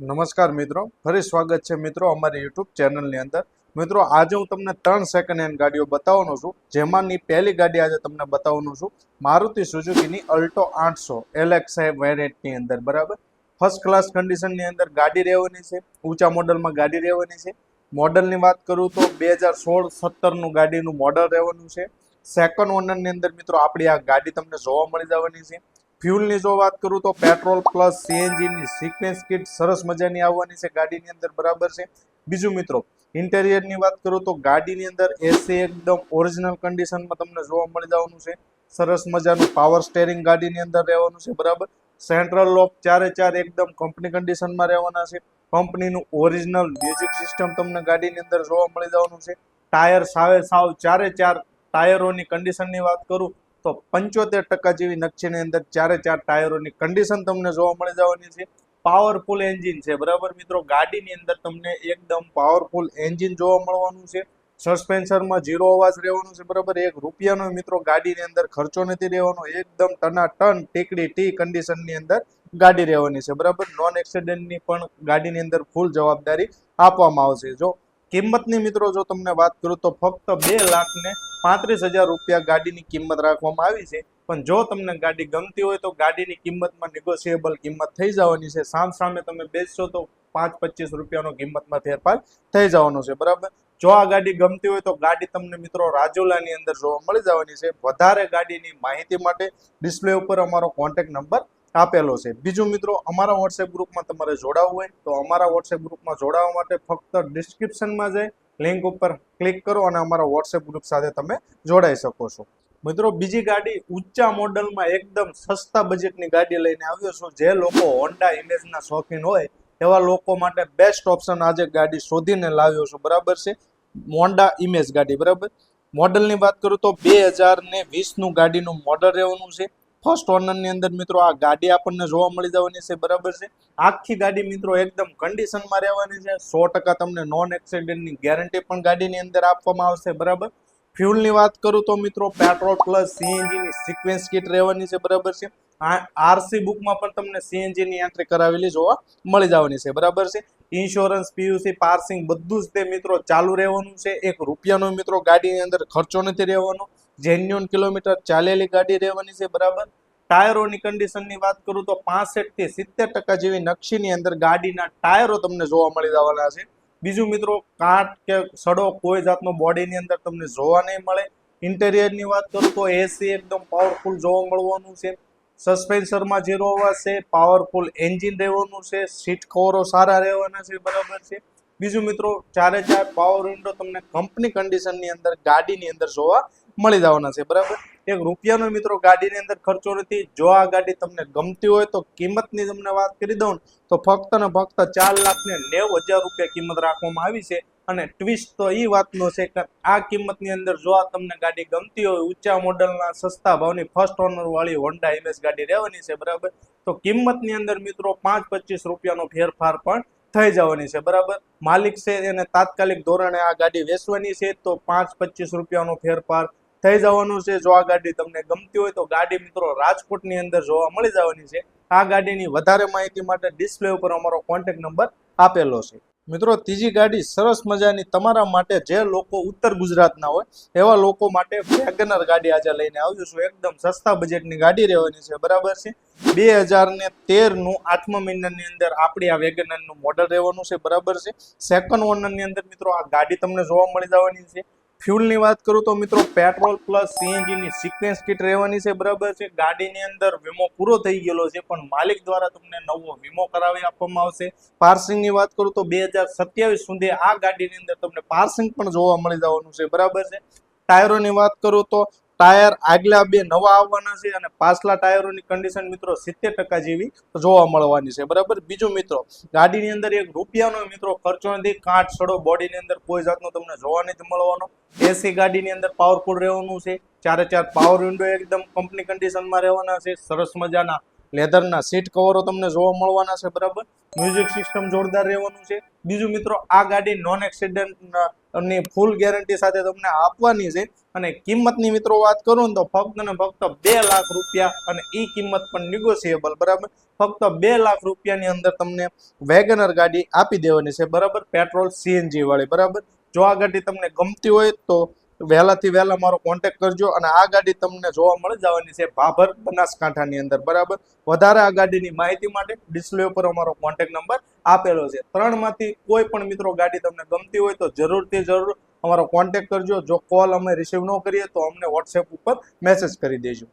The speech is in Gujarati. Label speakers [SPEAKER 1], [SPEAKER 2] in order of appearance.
[SPEAKER 1] નમસ્કાર મિત્રો. ફરી સ્વાગત છે મિત્રો અમારી યુટ્યુબ ચેનલની અંદર. મિત્રો, આજે હું તમને ત્રણ સેકન્ડ હેન્ડ ગાડીઓ બતાવવાનો છું. જેમાંની પહેલી ગાડી આજે તમને બતાવવાનો છું. મારુતિ સુઝુકીની અલ્ટો આઠસો એલએક્સઆઈ વેરિયન્ટની અંદર, બરાબર? ફર્સ્ટ ક્લાસ કન્ડિશનની અંદર ગાડી રહેવાની છે. ઊંચા મોડલમાં ગાડી રહેવાની છે. મોડલની વાત કરું તો બે હજાર સોળ સત્તરનું ગાડીનું મોડલ રહેવાનું છે. સેકન્ડ ઓનરની અંદર મિત્રો આપણી આ ગાડી તમને જોવા મળી જવાની છે. ફ્યુલની જો વાત કરું તો પેટ્રોલ પ્લસ સીએનજીની સિક્વેન્સ કિટ સરસ મજાની આવવાની છે, ગાડીની અંદર બરાબર છે. બીજું મિત્રો, ઇન્ટેરિયરની વાત કરું તો ગાડીની અંદર એસી એકદમ ઓરિજિનલ કન્ડિશનમાં તમને જોવા મળી જવાનું છે. સરસ મજાનું પાવર સ્ટેરિંગ ગાડીની અંદર રહેવાનું છે, બરાબર. સેન્ટ્રલ લોક ચારે ચાર એકદમ કંપની કન્ડિશનમાં રહેવાના છે. કંપનીનું ઓરિજિનલ મ્યુઝિક સિસ્ટમ તમને ગાડીની અંદર જોવા મળી જવાનું છે. ટાયર સાવે સાવ ચારે ચાર ટાયરોની કન્ડિશનની વાત કરું તો પંચોતેર ટકા જેવી નકશીની અંદર ચારે ચાર ટાયરોની કન્ડિશન તમને જોવા મળી જવાની છે. પાવરફુલ એન્જિન છે. બરાબર મિત્રો? ગાડીની અંદર તમને એકદમ પાવરફુલ એન્જિન જોવા મળવાનું છે. સસ્પેન્શનમાં ઝીરો અવાજ રહેવાનો છે. બરાબર? એક રૂપિયાનો મિત્રો ગાડીની અંદર ખર્ચો નથી રહેવાનો. એકદમ ટના ટન ટેકડી ટી કન્ડિશનની અંદર ગાડી રહેવાની છે. બરાબર? નોન એક્સિડન્ટની પણ ગાડીની અંદર ફૂલ જવાબદારી આપવામાં આવશે. જો કિંમતની મિત્રો જો તમને વાત કરું તો ફક્ત બે લાખ ને પાંત્રીસ હજાર રૂપિયા ગાડીની કિંમત રાખવામાં આવી છે. પણ જો તમને ગાડી ગમતી હોય તો ગાડીની કિંમતમાં નેગોશિયેબલ કિંમત થઈ જવાની છે. સામ સામે તમે બેસશો તો પાંચ પચીસ રૂપિયાનો કિંમતમાં ફેરફાર થઈ જવાનો છે. બરાબર? જો આ ગાડી ગમતી હોય તો ગાડી તમને મિત્રો રાજુલાની અંદર જોવા મળી જવાની છે. વધારે ગાડીની માહિતી માટે ડિસ્પ્લે ઉપર અમારો કોન્ટેક્ટ નંબર આપેલો છે. બીજું મિત્રો, અમારા વોટ્સએપ ગ્રુપમાં તમારે જોડાવવું હોય, તો અમારા વોટ્સએપ ગ્રુપમાં જોડાવા માટે ફક્ત ડિસ્ક્રિપ્શનમાં જઈ લિંક ઉપર ક્લિક કરો અને અમારા વોટ્સએપ ગ્રુપ સાથે તમે જોડાઈ શકો છો. મિત્રો, બીજી ગાડી ઊંચા મોડલમાં એકદમ સસ્તા બજેટની ગાડી લઈને આવ્યો છું. જે લોકો હોન્ડા ઇમેજના શોખીન હોય, એવા લોકો માટે બેસ્ટ ઓપ્શન આજે ગાડી શોધીને લાવ્યો છું. બરાબર છે? હોન્ડા ઇમેજ ગાડી, બરાબર? મોડલની વાત કરું તો બે હજાર ને વીસનું ગાડીનું મોડલ રહેવાનું છે. ફર્સ્ટ ઓનરની અંદર મિત્રો આ ગાડી આપણને જોવા મળી જવાની છે, બરાબર છે? આખી ગાડી મિત્રો એકદમ કન્ડિશનમાં રહેવાની છે. સો ટકા તમને નોન એક્સિડન્ટની ગેરંટી પણ ગાડીની અંદર આપવામાં આવશે, બરાબર? ફ્યુલની વાત કરું તો મિત્રો પેટ્રોલ પ્લસ સીએનજીની સિક્વેન્સ કીટ રહેવાની છે, બરાબર છે? આરસી બુકમાં પણ તમને સીએનજીની એન્ટ્રી કરાવેલી જોવા મળી જવાની છે, બરાબર છે? ઇન્સ્યોરન્સ પીયુસી પાર્સિંગ બધું જ તે મિત્રો ચાલુ રહેવાનું છે. એક રૂપિયાનો મિત્રો ગાડીની અંદર ખર્ચો નથી રહેવાનો. જેન્યુન કિલોમીટર ચાલેલી ગાડી રહેવાની છે, બરાબર? ટાયરોની કન્ડિશનની વાત કરું તો પાસઠથી સિત્તેર ટકા જેવી નકશીની અંદર ગાડીના ટાયરો તમને જોવા મળી જવાના છે. બીજું મિત્રો કાટ કે સડો કોઈ જાતનો બોડીની અંદર તમને જોવા નહીં મળે. ઇન્ટેરિયરની વાત કરું તો એસી એકદમ પાવરફુલ જોવા મળવાનું છે. સસ્પેન્સરમાં જીરો અવાજ છે પાવરફુલ એન્જિન રહેવાનું છે સીટ કવરો સારા રહેવાના છે, બરાબર છે. બીજું મિત્રો ચારે ચાર પાવર વિન્ડો તમને કંપની કન્ડિશનની અંદર, ગાડીની અંદર જોવા મળી જવાના છે, બરાબર? એક રૂપિયાનો મિત્રો ગાડીની અંદર ખર્ચો નથી. જો આ ગાડી તમને ગમતી હોય તો કિંમતની તમને વાત કરી દઉં તો ફક્ત ને ફક્ત ચાર લાખ ને નેવું હજાર રૂપિયા કિંમત રાખવામાં આવી છે. અને ટ્વિસ્ટ તો એ વાતનો છે કે આ કિંમતની અંદર જો આ તમને ગાડી ગમતી હોય, ઊંચા મોડલના સસ્તા ભાવની ફર્સ્ટ ઓનર વાળી હોન્ડા એમએસ ગાડી રહેવાની છે, બરાબર? તો કિંમતની અંદર મિત્રો પાંચ પચીસ રૂપિયાનો ફેરફાર પણ થઈ જવાની છે, બરાબર? માલિક છે એને તાત્કાલિક ધોરણે આ ગાડી વેચવાની છે, તો પાંચ પચીસ રૂપિયાનો ફેરફાર થઈ જવાનું છે. જો આ ગાડી તમને ગમતી હોય તો ગાડી મિત્રો રાજકોટની અંદર જોવા મળી જવાની છે. આ ગાડીની વધારે માહિતી માટે ડિસ્પ્લે ઉપર અમારો કોન્ટેક્ટ નંબર આપેલો છે. મિત્રો, ત્રીજી ગાડી સરસ મજાની તમારા માટે જે લોકો ઉત્તર ગુજરાતના હોય, એવા લોકો માટે વેગનર ગાડી આજે લઈને આવ્યું છું. એકદમ સસ્તા બજેટની ગાડી રહેવાની છે. બરાબર છે? બે હજાર ને તેરનું આઠમા મહિનાની અંદર આપણી આ વેગનરનું મોડલ રહેવાનું છે. બરાબર છે? સેકન્ડ ઓનરની અંદર મિત્રો આ ગાડી તમને જોવા મળી જવાની છે. ફ્યુલની વાત કરું તો મિત્રો, પેટ્રોલ પ્લસ સીએનજીની સિક્વેન્સ કીટ રહેવાની છે, બરાબર છે. ગાડીની અંદર વીમો પૂરો થઈ ગયેલો છે, પણ માલિક દ્વારા તમને નવો વીમો કરાવી આપવામાં આવશે. પાર્સિંગની વાત કરું તો બે સુધી આ ગાડીની અંદર તમને પાર્સિંગ પણ જોવા મળી જવાનું છે, બરાબર છે. ટાયરોની વાત કરું તો ટાયર આગલા બે નવા આવવાના છે અને પાછલા ટાયરોની કન્ડિશન મિત્રો સિત્તેર ટકા જેવી જોવા મળવાની છે. બરાબર? બીજું મિત્રો, ગાડીની અંદર એક રૂપિયાનો મિત્રો ખર્ચો નથી. કાંઠ, સડો, બોડીની અંદર કોઈ જાતનો તમને જોવા નથી મળવાનો. એસી ગાડીની અંદર પાવરફુલ રહેવાનું છે. ચારે ચાર પાવર વિન્ડો એકદમ કંપની કન્ડિશનમાં રહેવાના છે. સરસ મજાના લેધરના સીટ કવરો તમને જોવા મળવાના છે. બરાબર? મ્યુઝિક સિસ્ટમ જોરદાર રહેવાનું છે. બીજું મિત્રો, આ ગાડી નોન એક્સિડન્ટ અને ફૂલ ગેરંટી સાથે તમને આપવાની છે. અને કિંમતની મિત્રો વાત કરું ને તો ફક્ત ને ફક્ત બે લાખ રૂપિયા અને ઈ કિંમત પણ નિગોશિયેબલ બરાબર? ફક્ત બે લાખ રૂપિયાની અંદર તમને વેગનર ગાડી આપી દેવાની છે, બરાબર? પેટ્રોલ સીએનજી વાળી, બરાબર? જો આ ગાડી તમને ગમતી હોય તો વહેલાથી વહેલા મારો કોન્ટેક્ટ કરજો અને આ ગાડી તમને જોવા મળી જવાની છે ભાભર બનાસકાંઠાની અંદર, બરાબર? વધારે આ ગાડીની માહિતી માટે ડિસ્પ્લે ઉપર અમારો કોન્ટેક્ટ નંબર આપેલો છે. ત્રણમાંથી કોઈ પણ મિત્રો ગાડી તમને ગમતી હોય તો જરૂરથી જરૂર અમારો કોન્ટેક્ટ કરજો. જો કોલ અમે રિસીવ ન કરીએ તો અમને વોટ્સએપ ઉપર મેસેજ કરી દેજો.